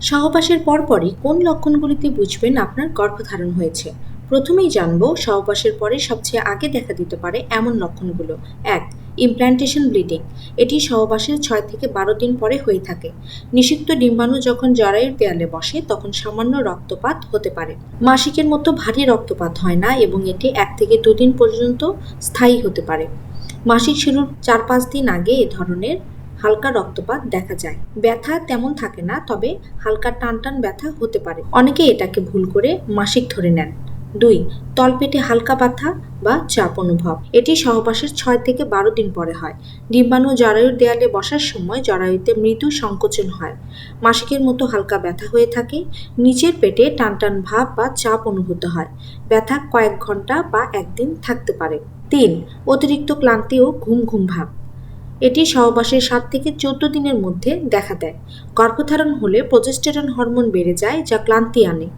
সহবাসের পরপরই কোন লক্ষণগুলিতে বুঝবেন আপনার গর্ভধারণ হয়েছে? প্রথমেই জানব সহবাসের পরে সবচেয়ে আগে দেখা দিতে পারে এমন লক্ষণগুলো। এক ইমপ্ল্যান্টেশন ব্লিডিং এটি সহবাসের ছয় থেকে বারো দিন পরে হয়ে থাকে। নিষিক্ত ডিম্বাণু যখন জরায়ুর দেয়ালে বসে, তখন সামান্য রক্তপাত হতে পারে। মাসিকের মতো ভারী রক্তপাত হয় না এবং এটি এক থেকে দুদিন পর্যন্ত স্থায়ী হতে পারে। মাসিক শুরুর চার পাঁচ দিন আগে এ ধরনের হালকা রক্তপাত দেখা যায়। ব্যথা তেমন থাকে না, তবে হালকা টান টান ব্যথা হতে পারে। অনেকে এটাকে ভুল করে মাসিক ধরে নেন। দুই, তলপেটে হালকা ব্যথা বা চাপ অনুভব। এটি সহবাসের ছয় থেকে বারো দিন পরে হয়। ডিম্বাণু জরায়ুর দেয়ালে বসার সময় জরায়ুতে মৃদু সংকোচন হয়। মাসিকের মতো হালকা ব্যথা হয়ে থাকে। নিচের পেটে টান টান ভাব বা চাপ অনুভূত হয়। ব্যথা কয়েক ঘণ্টা বা একদিন থাকতে পারে। তিন, অতিরিক্ত ক্লান্তি ও ঘুম ঘুম ভাব। এটি সহবাসের সাত থেকে চোদ্দ দিনের মধ্যে দেখা দেয়। গর্ভধারণ হলে প্রজেস্টেরন হরমোন বেড়ে যায়, যা ক্লান্তি আনে।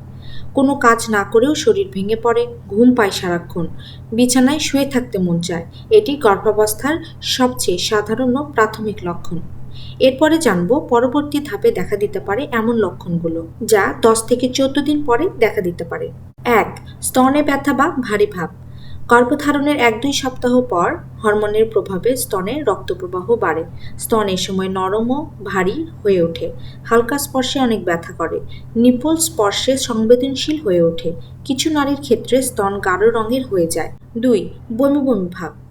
কোনো কাজ না করেও শরীর ভেঙে পড়ে, ঘুম পায় সারাক্ষণ। বিছানায় শুয়ে থাকতে মন চায়। এটি গর্ভাবস্থার সবচেয়ে সাধারণ ও প্রাথমিক লক্ষণ। এরপরে জানব পরবর্তী ধাপে দেখা দিতে পারে এমন লক্ষণগুলো, যা দশ থেকে চোদ্দ দিন পরে দেখা দিতে পারে। এক, স্তনে ব্যথা বা ভারী ভাব। গর্ভধারণের এক দুই সপ্তাহ পর হরমোনের প্রভাবে স্তনে রক্তপ্রবাহ বাড়ে। স্তন এ সময় নরম ও ভারী হয়ে ওঠে। হালকা স্পর্শে অনেক ব্যথা করে। নিপল স্পর্শে সংবেদনশীল হয়ে ওঠে। কিছু নারীর ক্ষেত্রে স্তন গাঢ় রঙের হয়ে যায়। দুই, বমি বমি ভাব।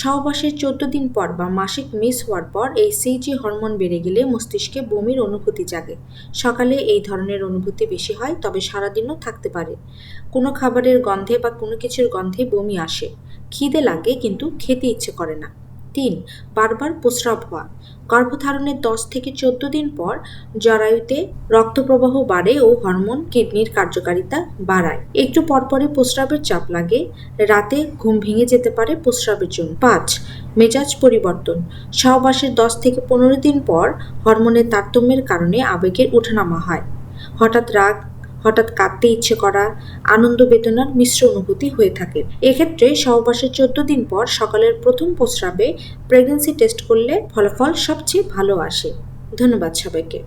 সহবাসের চোদ্দ দিন পর বা মাসিক মিস হওয়ার পর এই সিজি হরমোন বেড়ে গেলে মস্তিষ্কে বমির অনুভূতি জাগে। সকালে এই ধরনের অনুভূতি বেশি হয়, তবে সারাদিনও থাকতে পারে। কোনো খাবারের গন্ধে বা কোনো কিছুর গন্ধে বমি আসে। খিদে লাগে, কিন্তু খেতে ইচ্ছে করে না। তিন বারবার প্রস্রাব হওয়া গর্ভধারণের দশ থেকে চোদ্দ দিন পর জরায়ুতে রক্তপ্রবাহ বাড়ে ও হরমোন কিডনির কার্যকারিতা বাড়ায়। একটু পরপরই প্রস্রাবের চাপ লাগে। রাতে ঘুম ভেঙে যেতে পারে প্রস্রাবের জন্য। পাঁচ, মেজাজ পরিবর্তন। সহবাসের দশ থেকে পনেরো দিন পর হরমোনের তারতম্যের কারণে আবেগের ওঠানামা হয়। হঠাৎ রাগ হঠাৎ কাঁদতে ইচ্ছে করা আনন্দ বেদনার মিশ্র অনুভূতি হয়ে থাকে। এক্ষেত্রে সহবাসের চোদ্দ দিন পর সকালের প্রথম প্রস্রাবে প্রেগনেন্সি টেস্ট করলে ফলাফল সবচেয়ে ভালো আসে। ধন্যবাদ সবাইকে।